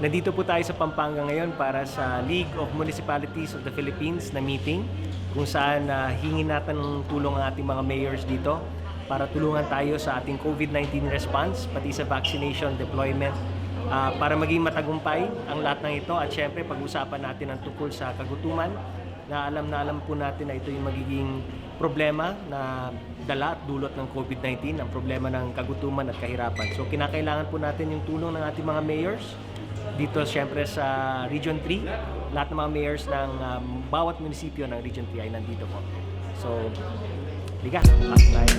Nandito po tayo sa Pampanga ngayon para sa League of Municipalities of the Philippines na meeting kung saan uh, hingin natin ng tulong ang ating mga mayors dito para tulungan tayo sa ating COVID-19 response pati sa vaccination deployment ah, para maging matagumpay ang lahat ng ito at syempre pag-usapan natin ang tungkol sa kagutuman na alam na alam po natin na ito yung magiging problema na dala at dulot ng COVID-19, ang problema ng kagutuman at kahirapan. So kinakailangan po natin yung tulong ng ating mga mayors dito syempre sa Region 3. Lahat ng mga mayors ng um, bawat munisipyo ng Region 3 ay nandito po. So, liga, pasok tayo.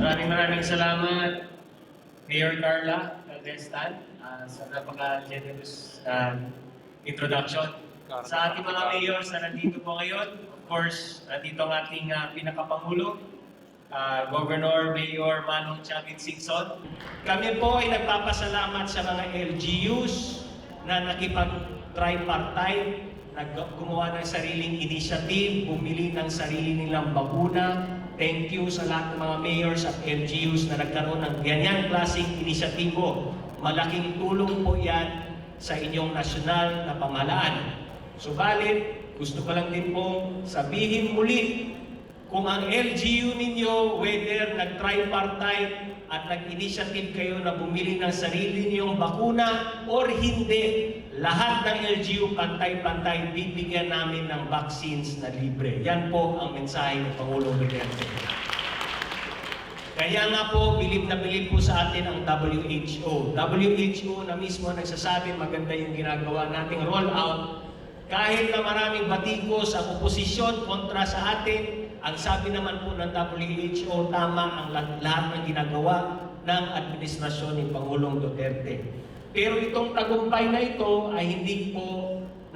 Maraming maraming salamat, Mayor Carla Caldestan, uh, sa napaka-generous uh, introduction. Sa ating mga mayors na nandito po ngayon, of course, nandito ang ating uh, pinakapangulo, uh, Governor Mayor Manong Chavit Singson. Kami po ay nagpapasalamat sa mga LGUs na nakipag-tripartite, gumawa ng sariling initiative, bumili ng sarili nilang bakuna. Thank you sa lahat ng mga mayors at LGUs na nagkaroon ng ganyan klaseng inisyatibo. Malaking tulong po yan sa inyong nasyonal na pamahalaan. Subalit, gusto ko lang din pong sabihin muli kung ang LGU ninyo, whether nag-tripartite at nag-initiative kayo na bumili ng sarili niyong bakuna or hindi, lahat ng LGU pantay-pantay bibigyan namin ng vaccines na libre. Yan po ang mensahe ng Pangulong Duterte. Kaya nga po, bilib na bilib po sa atin ang WHO. WHO na mismo nagsasabi maganda yung ginagawa nating rollout. Kahit na maraming batikos ang oposisyon kontra sa atin, ang sabi naman po ng WHO, tama ang lahat, ng ginagawa ng administrasyon ni Pangulong Duterte. Pero itong tagumpay na ito ay hindi po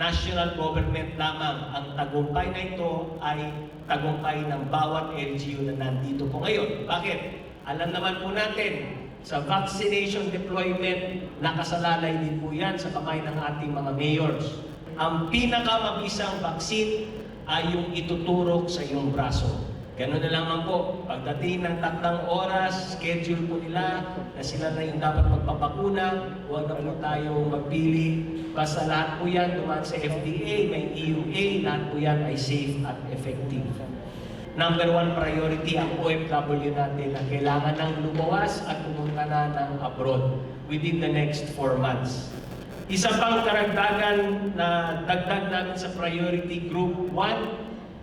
national government lamang. Ang tagumpay na ito ay tagumpay ng bawat LGU na nandito po ngayon. Bakit? Alam naman po natin, sa vaccination deployment, nakasalalay din po yan sa kamay ng ating mga mayors. Ang pinakamabisang vaccine ay yung ituturok sa iyong braso. Ganun na lamang po, pagdating ng tatlong oras, schedule po nila na sila na yung dapat magpapakuna, huwag na po tayo magpili. Basta lahat po yan dumaan sa FDA, may EUA, lahat po yan ay safe at effective. Number one priority ang OFW natin na kailangan nang lumawas at pumunta na ng abroad within the next four months. Isa pang karagdagan na dagdag namin sa priority group 1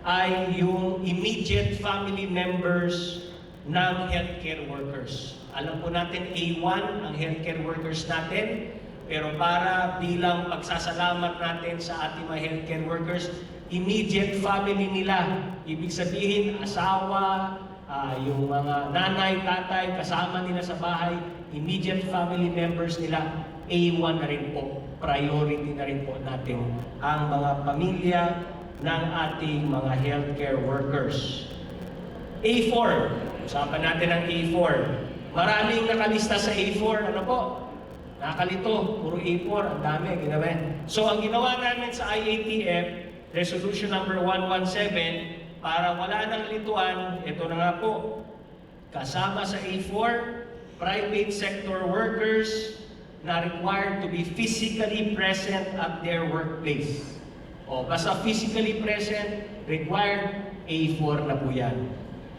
ay yung immediate family members ng healthcare workers. Alam po natin A1 ang healthcare workers natin, pero para bilang pagsasalamat natin sa ating mga healthcare workers, immediate family nila, ibig sabihin asawa, ah, yung mga nanay, tatay, kasama nila sa bahay, immediate family members nila, A1 na rin po, priority na rin po natin ang mga pamilya ng ating mga healthcare workers. A4, usapan natin ang A4. Maraming nakalista sa A4, ano po? Nakalito, puro A4, ang dami, ginawa. So ang ginawa namin sa IATF, Resolution number 117, para wala nang lituan, ito na nga po, kasama sa A4, private sector workers na required to be physically present at their workplace. O, basta physically present, required, A4 na po yan.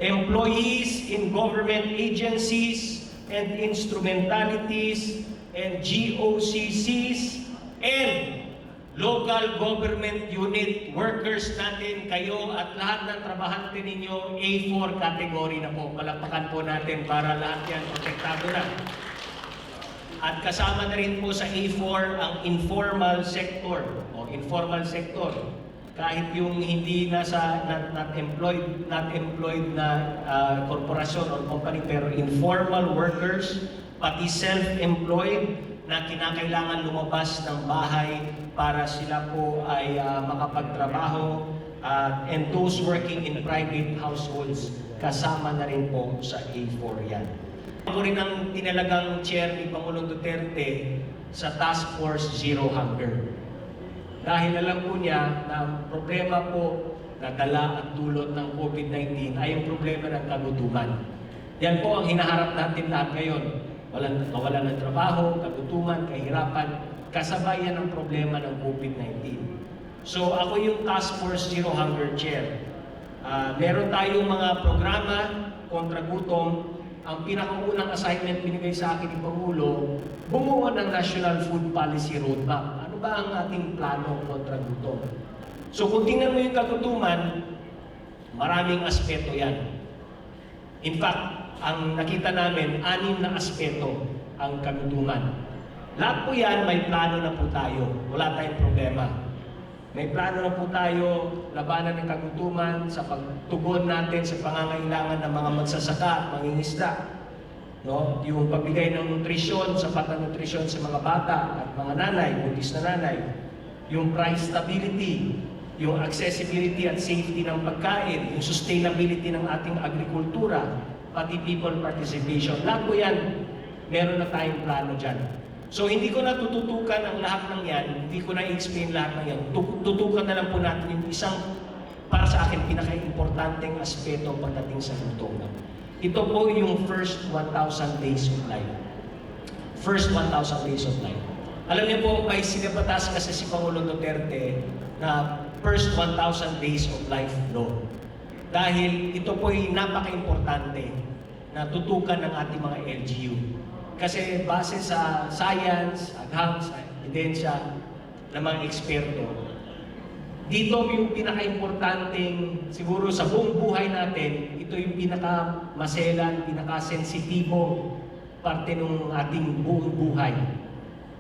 Employees in government agencies and instrumentalities and GOCCs and local government unit workers natin, kayo at lahat ng trabahante ninyo, A4 category na po. Palakpakan po natin para lahat yan protektado na. At kasama na rin po sa A4 ang informal sector o informal sector. Kahit yung hindi nasa not, not employed not employed na ah, korporasyon o company pero informal workers pati self-employed na kinakailangan lumabas ng bahay para sila po ay ah, makapagtrabaho ah, and those working in private households kasama na rin po sa A4 yan. Ako rin ang tinalagang chair ni Pangulong Duterte sa Task Force Zero Hunger. Dahil alam po niya na ang problema po na dala at dulot ng COVID-19 ay ang problema ng kagutuman. Yan po ang hinaharap natin lahat ngayon. Walang kawalan ng trabaho, kagutuman, kahirapan, kasabayan ng problema ng COVID-19. So ako yung Task Force Zero Hunger Chair. Ah, meron tayong mga programa kontra gutom. Ang pinakaunang assignment binigay sa akin ni Pangulo, bumuo ng National Food Policy Roadmap. Ano ba ang ating plano kontra gutom? So kung tingnan mo yung kagutuman, maraming aspeto yan. In fact, ang nakita namin, anim na aspeto ang kagutuman. Lahat po yan, may plano na po tayo. Wala tayong problema. May plano na po tayo labanan ng kagutuman sa pagtugon natin sa pangangailangan ng mga magsasaka mangingisda. No? Yung pagbigay ng nutrisyon, sapat na nutrisyon sa mga bata at mga nanay, buntis na nanay. Yung price stability, yung accessibility at safety ng pagkain, yung sustainability ng ating agrikultura, pati people participation. Lahat po yan, meron na tayong plano dyan. So hindi ko na tututukan ang lahat ng yan, hindi ko na i-explain lahat ng yan. Tu- Tutukan na lang po natin yung isang, para sa akin, pinaka-importanteng aspeto pagdating sa gutom. Ito po yung first 1,000 days of life. First 1,000 days of life. Alam niyo po, may sinabatas kasi si Pangulong Duterte na first 1,000 days of life law. Dahil ito po ay napaka-importante na tutukan ng ating mga LGU. Kasi base sa science, agham, sa ebidensya ng mga eksperto, dito yung pinaka-importanting, siguro sa buong buhay natin, ito yung pinaka-maselan, pinaka-sensitibo parte ng ating buong buhay.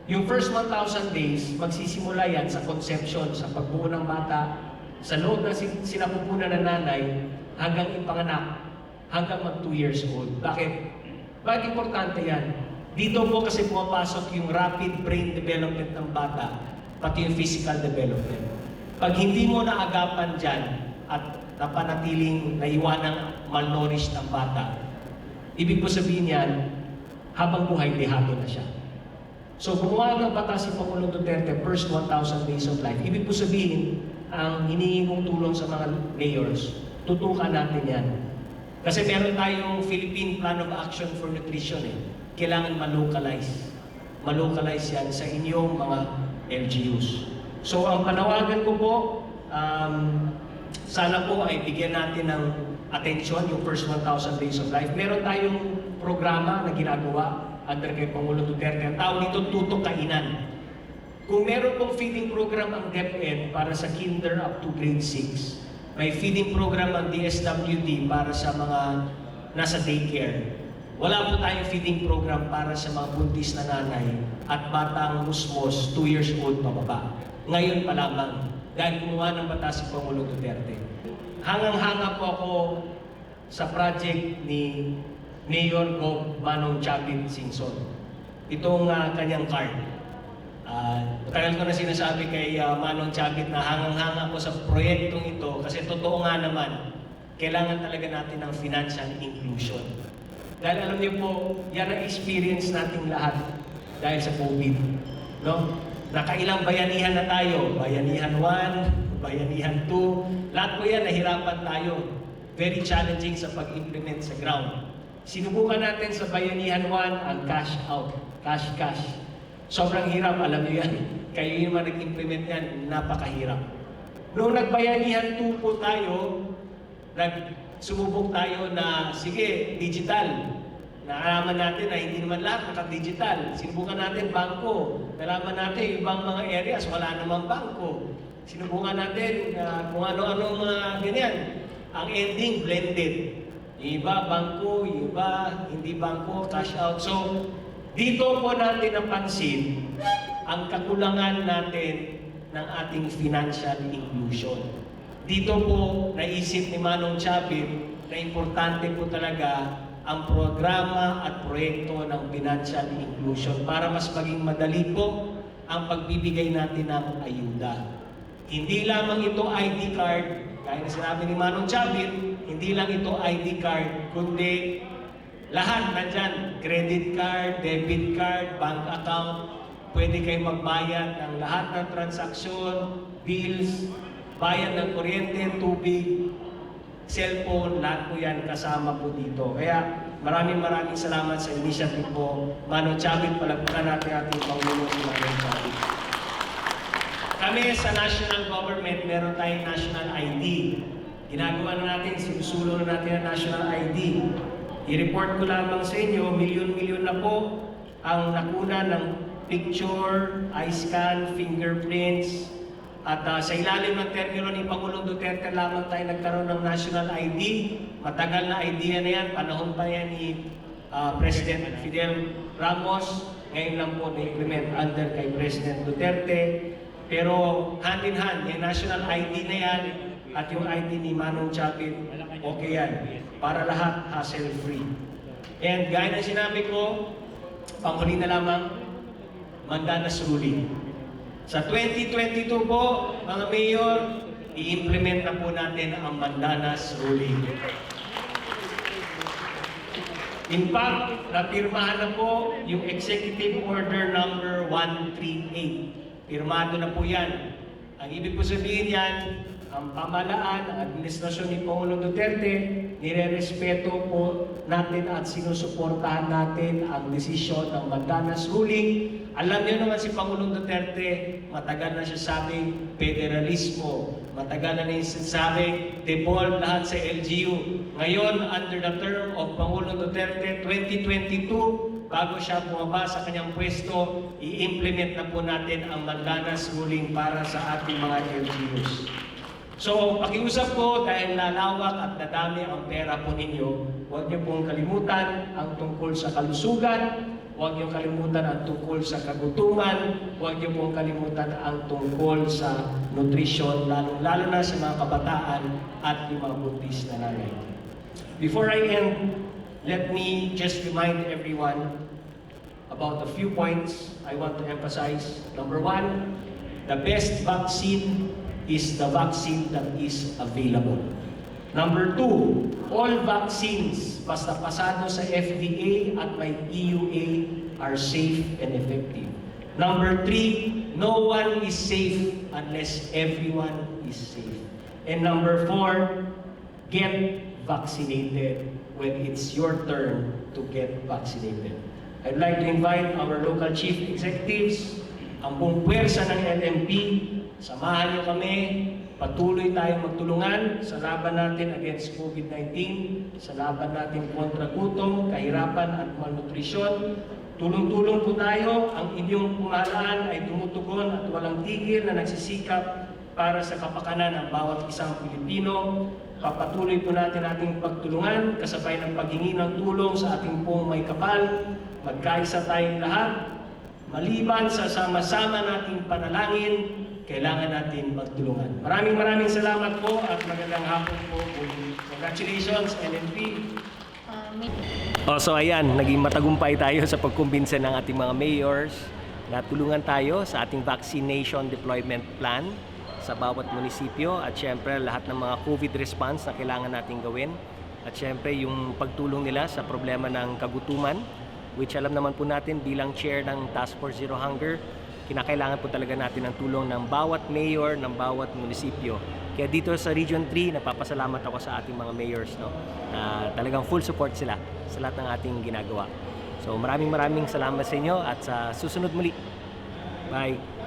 Yung first 1,000 days, magsisimula yan sa conception, sa pagbuo ng bata, sa loob ng sin- sinapupunan ng nanay, hanggang ipanganak, hanggang mag 2 years old. Bakit? Bakit importante yan? Dito po kasi pumapasok yung rapid brain development ng bata, pati yung physical development. Pag hindi mo naagapan dyan at napanatiling naiwanang malnourished ang bata, ibig po sabihin yan, habang buhay, dehado na siya. So gumawa ng batas si Pangulong Duterte, first 1,000 days of life. Ibig po sabihin, ang hinihingi kong tulong sa mga mayors, tutukan natin yan. Kasi meron tayong Philippine Plan of Action for Nutrition eh. Kailangan malocalize. Malocalize yan sa inyong mga LGUs. So ang panawagan ko po, um, sana po ay bigyan natin ng atensyon yung first 1,000 days of life. Meron tayong programa na ginagawa under kay Pangulo Duterte. Ang tawag dito, tutok kainan. Kung meron pong feeding program ang DepEd para sa kinder up to grade 6, may feeding program ang DSWD para sa mga nasa daycare. Wala po tayong feeding program para sa mga buntis na nanay at batang musmos 2 years old pababa. Ngayon pa lamang, dahil gumawa ng batas si Pangulo Duterte. Hangang-hanga po ako sa project ni Mayor Gov Manong Chavit Singson. Itong ah, kanyang card. Ah, tagal ko na sinasabi kay ah, Manong Chavit na hangang-hanga ko sa proyektong ito kasi totoo nga naman, kailangan talaga natin ng financial inclusion. Dahil alam niyo po, yan ang experience nating lahat dahil sa COVID. No? Nakailang bayanihan na tayo. Bayanihan 1, Bayanihan 2. Lahat po yan, nahirapan tayo. Very challenging sa pag-implement sa ground. Sinubukan natin sa Bayanihan 1 ang cash out, cash cash. Sobrang hirap, alam niyo yan. Kayo yung mga nag-implement yan, napakahirap. Noong nagbayanihan 2 po tayo, nagsumubok tayo na, sige, digital. Naalaman natin na hindi naman lahat naka-digital. Sinubukan natin bangko. Nalaman natin ibang mga areas, wala namang bangko. Sinubukan natin na kung ano-ano mga ganyan. Ang ending, blended. Iba, bangko, iba, hindi bangko, cash out. So, dito po natin napansin ang kakulangan natin ng ating financial inclusion. Dito po naisip ni Manong Chavit na importante po talaga ang programa at proyekto ng financial inclusion para mas maging madali po ang pagbibigay natin ng ayuda. Hindi lamang ito ID card, gaya na sinabi ni Manong Chavit, hindi lang ito ID card, kundi Lahat nandyan, credit card, debit card, bank account, pwede kayo magbayad ng lahat ng transaksyon, bills, bayad ng kuryente, tubig, cellphone, lahat po yan kasama po dito. Kaya maraming maraming salamat sa initiative po. Mano Chavit, palagpakan natin ating Pangulo si Mano Chavit. Kami sa national government, meron tayong national ID. Ginagawa na natin, sinusulo na natin ang national ID. I-report ko lamang sa inyo, milyon-milyon na po ang nakuna ng picture, eye scan, fingerprints, at ah, sa ilalim ng termino ni Pangulong Duterte lamang tayo nagkaroon ng national ID. Matagal na idea na yan, panahon pa yan ni ah, President Fidel Ramos. Ngayon lang po na-implement under kay President Duterte. Pero hand in hand, yung national ID na yan at yung ID ni Manong Chapit, okay yan. Para lahat hassle-free. And gaya ng sinabi ko, panghuli na lamang, Mandanas ruling. Sa 2022 po, mga mayor, i-implement na po natin ang Mandanas ruling. In fact, napirmahan na po yung Executive Order number 138. Pirmado na po yan. Ang ibig po sabihin yan, ang pamalaan, ang administrasyon ni Pangulong Duterte, nire-respeto po natin at sinusuportahan natin ang desisyon ng Mandanas ruling. Alam niyo naman si Pangulong Duterte, matagal na siya sabing federalismo, matagal na niya sinasabing devolve lahat sa LGU. Ngayon, under the term of Pangulong Duterte 2022, bago siya bumaba sa kanyang pwesto, i-implement na po natin ang Mandanas ruling para sa ating mga LGUs. So, pakiusap ko dahil lalawak at nadami ang pera po ninyo, huwag niyo pong kalimutan ang tungkol sa kalusugan, huwag niyo kalimutan ang tungkol sa kagutuman, huwag niyo pong kalimutan ang tungkol sa nutrition, lalo-lalo na sa mga kabataan at yung mga buntis na nanay. Before I end, let me just remind everyone about a few points I want to emphasize. Number one, the best vaccine is the vaccine that is available. Number two, all vaccines basta pasado sa FDA at may EUA are safe and effective. Number three, no one is safe unless everyone is safe. And number four, get vaccinated when it's your turn to get vaccinated. I'd like to invite our local chief executives, ang buong puwersa ng LMP, samahan niyo kami, patuloy tayong magtulungan sa laban natin against COVID-19, sa laban natin kontra gutom, kahirapan at malnutrisyon. Tulong-tulong po tayo, ang inyong pumalaan ay tumutugon at walang tigil na nagsisikap para sa kapakanan ng bawat isang Pilipino. Papatuloy po natin ating pagtulungan kasabay ng paghingi ng tulong sa ating pong may kapal. Magkaisa tayong lahat. Maliban sa sama-sama nating panalangin, kailangan natin magtulungan. Maraming maraming salamat po at magandang hapon po. Congratulations, may- Oh, so ayan, naging matagumpay tayo sa pagkumbinsa ng ating mga mayors na tulungan tayo sa ating vaccination deployment plan sa bawat munisipyo at syempre lahat ng mga COVID response na kailangan nating gawin at syempre yung pagtulong nila sa problema ng kagutuman which alam naman po natin bilang chair ng Task Force Zero Hunger kinakailangan po talaga natin ng tulong ng bawat mayor, ng bawat munisipyo. Kaya dito sa Region 3, napapasalamat ako sa ating mga mayors, no? Na talagang full support sila sa lahat ng ating ginagawa. So maraming maraming salamat sa inyo at sa susunod muli. Bye!